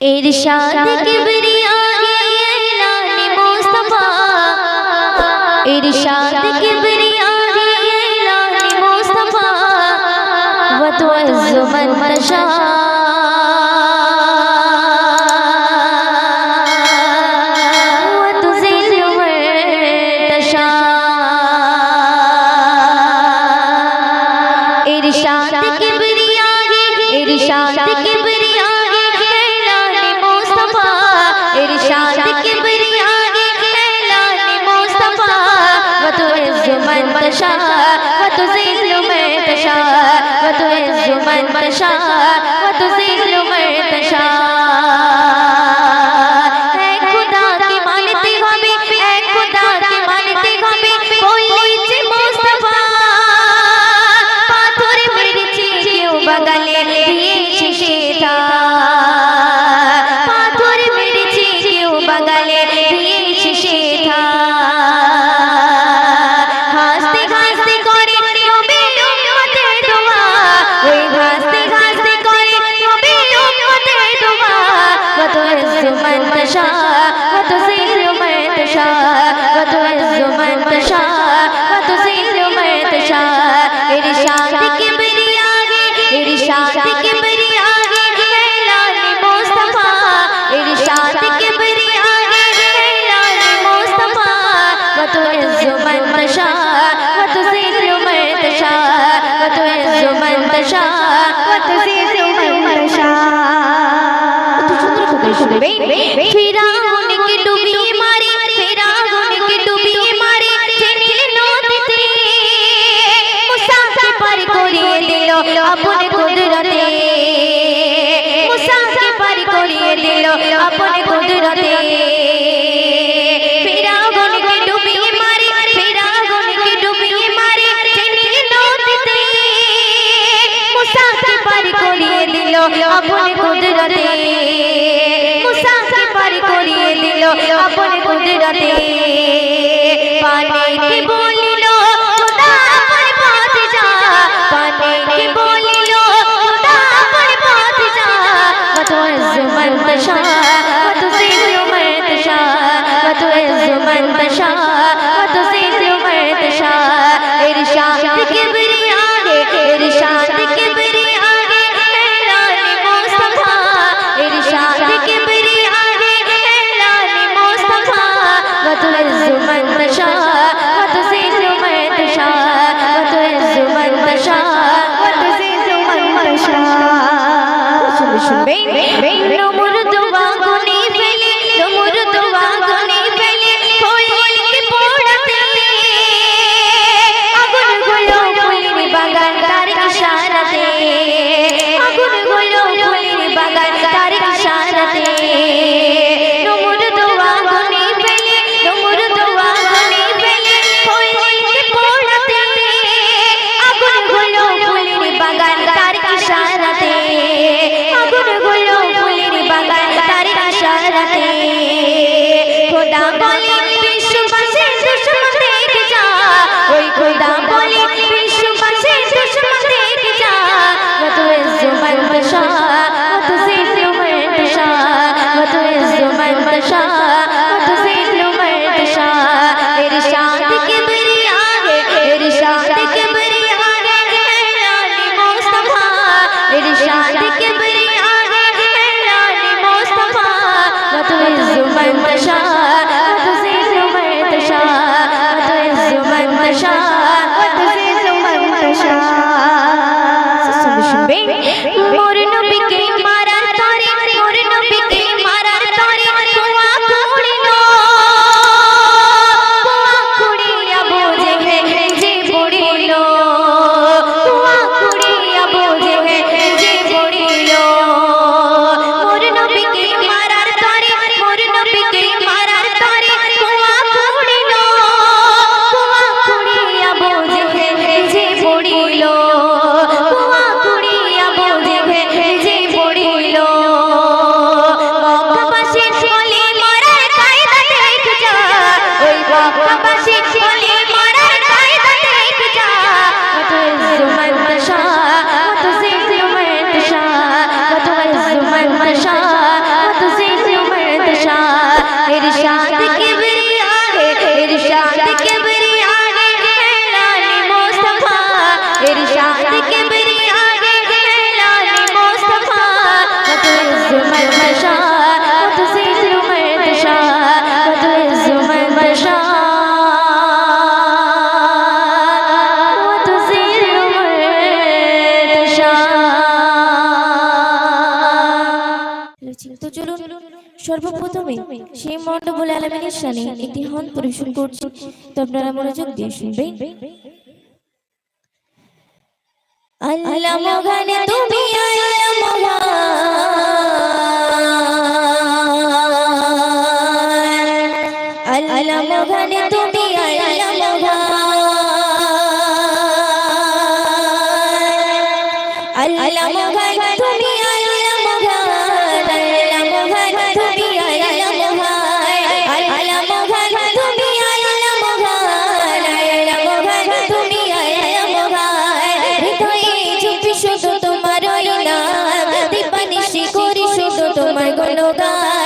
इरशाद किबरिया ऐलान मुस्तफा इरशाद किबरिया ऐलान मुस्तफा वतवज्जु मन मशा ফিরাউনকে ডুবিয়ে মারে। ফিরাউনকে ডুবিয়ে মারে। নীল নদীতে মুসাকে পার করিয়ে দিল আপন কুদরতে। মুসাকে পার করিয়ে দিল আপন কুদরতে। अपने कुदरते দিল আপন কুদরতে পানে কে বলিল আপন পথ সর্বপ্রথমে সেই মণ্ডবুল আলমিনের সানে একটি হন পরিবেশন করছি। তো আপনারা মনোযোগ দিয়ে শুনবেন। আল্লাহ মহানে, তুমি আল্লাহ মহান। তোমার কোনো গান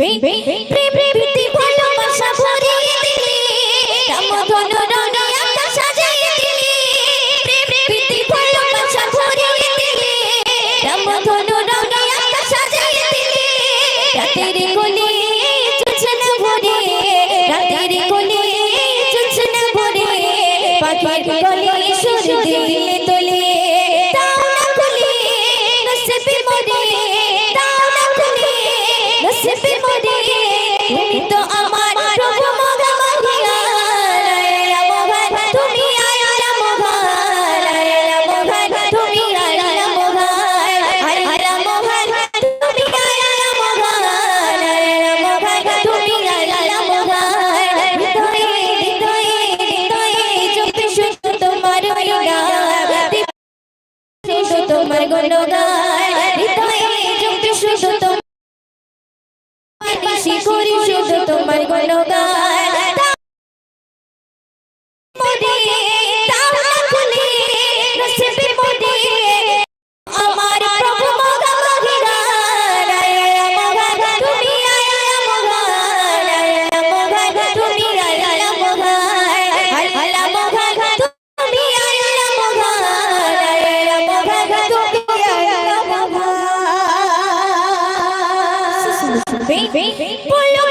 வெய் Beep beep beep! baby, baby,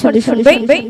撤离撤离撤离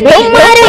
تمہارا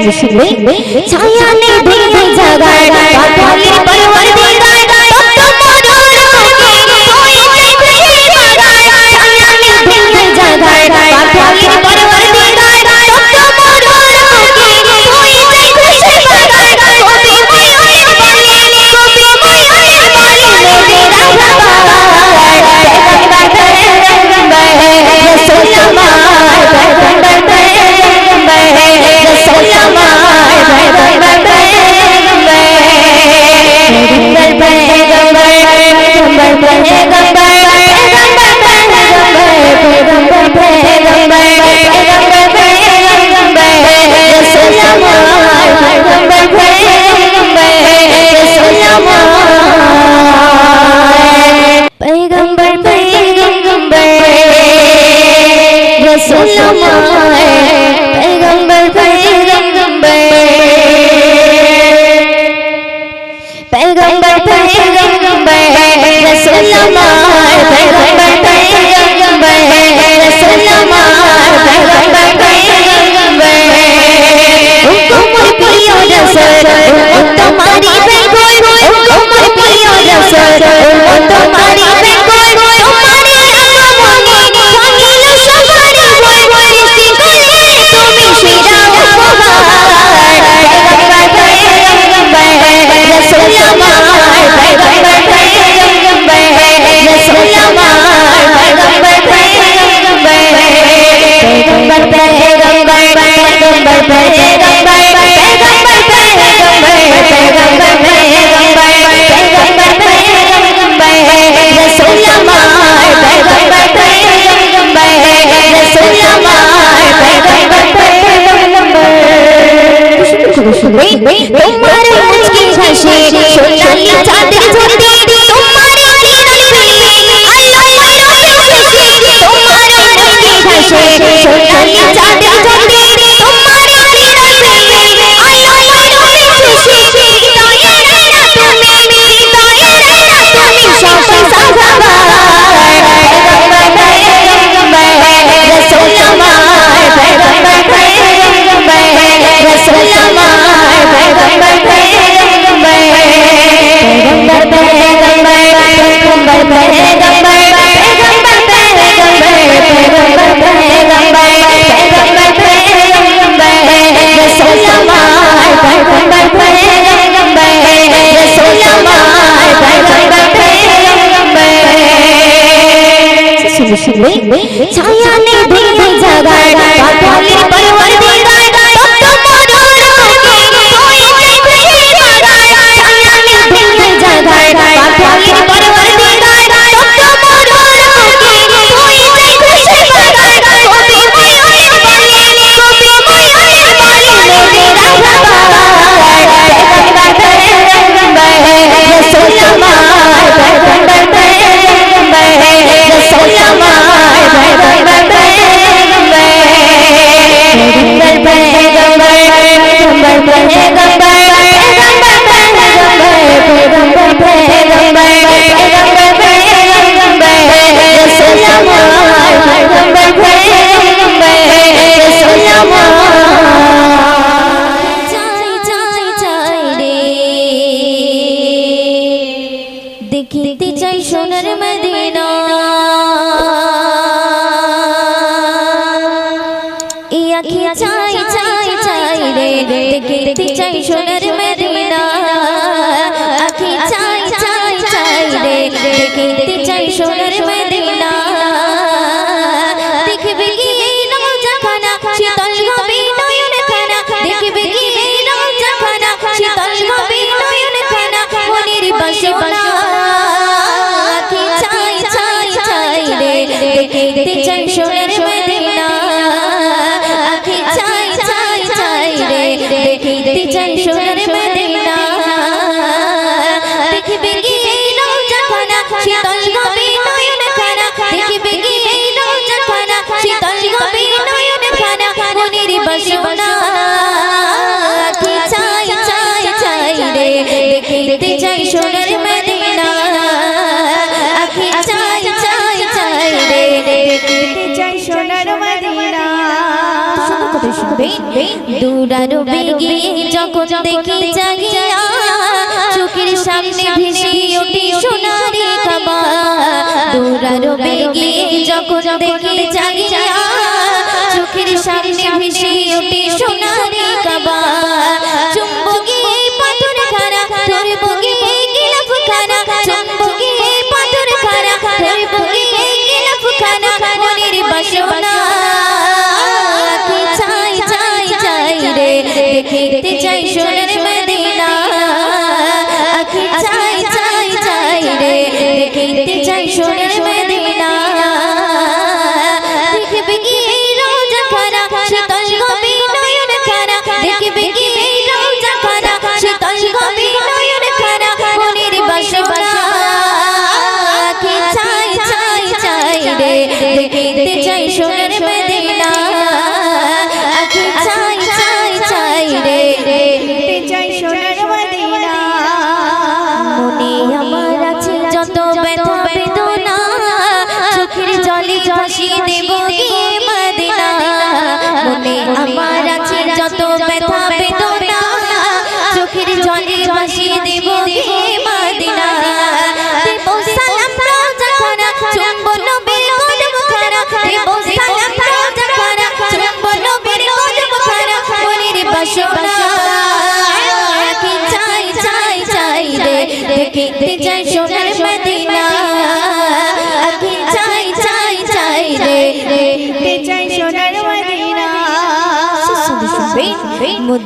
শুনবে শুনবে ছায়া নে দিয়ে জাগায় পাঠালি পরবার দিদার Yeah. Come on. Thank you. দেখতে চাই সোনার মদিনা। আখি চাই চাই চাই রে। দেখতে চাই সোনার মদিনা। দেখবে কি এই লোক জাফানা শীতল গবি নয়ন খানা দেখবে কি এই লোক জাফানা শীতল গবি নয়ন খানা মনির বাসনা। আখি চাই চাই চাই রে। দেখতে চাই সোনার হবে বেগে যখন দেখি জাগিয়া চোখের সামনে ভেসে ওঠে সোনারি কাবা দূরার বেগে যখন দেখি জাগিয়া চোখের সামনে ভেসে ওঠে চুম্ব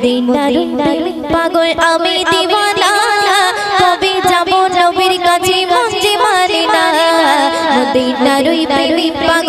মদিনার পাগল আমি দিওয়ানা। তবে যাব নবীর কাছে মঞ্জে মারি না মদিনার পাগল